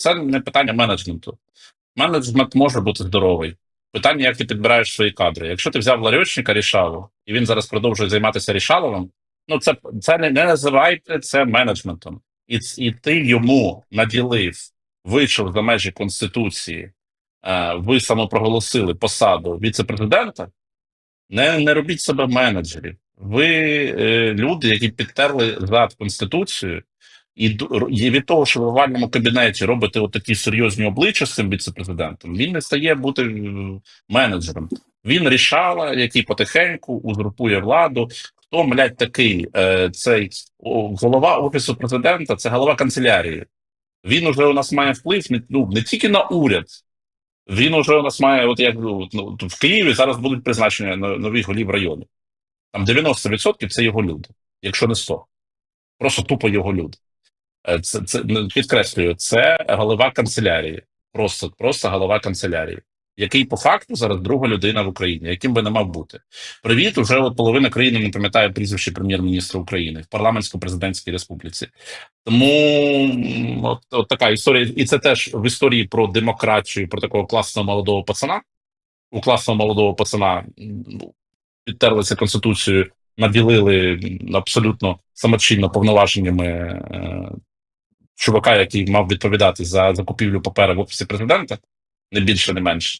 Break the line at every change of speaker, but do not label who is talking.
Це не питання менеджменту. Менеджмент може бути здоровий. Питання, як ти підбираєш свої кадри. Якщо ти взяв ларьочника Рішалу, і він зараз продовжує займатися Рішаловим, ну це, це не, не називайте це менеджментом. І, і ти йому наділив, вийшов за межі Конституції, е, ви самопроголосили посаду віце-президента. Не, не робіть себе менеджерів. Ви е, люди, які підтерли зад Конституцію, і від того, що в овальному кабінеті робите такі серйозні обличчя з цим віце-президентом, він не стає бути е, менеджером. Він рішала, який потихеньку узурпує владу. Хто, блядь, такий е, цей голова офісу президента, це голова канцелярії. Він уже у нас має вплив не, ну, не тільки на уряд. Він уже у нас має, от як ну, ну, в Києві зараз будуть призначення но- нових голів району. Там 90% це його люди, якщо не 100. Просто тупо його люди. Е, Це, це ну, підкреслюю, це голова канцелярії. Просто, просто голова канцелярії, який по факту зараз друга людина в Україні, яким би не мав бути. Привіт, уже от половина країни не пам'ятає прізвище прем'єр-міністра України в парламентсько-президентській республіці. Тому от, от така історія, і це теж в історії про демократію, про такого класного молодого пацана. У класного молодого пацана підтерлися конституцією, наділили абсолютно самочинно повноваженнями е, чувака, який мав відповідати за закупівлю паперу в офісі президента, не більше, не менше.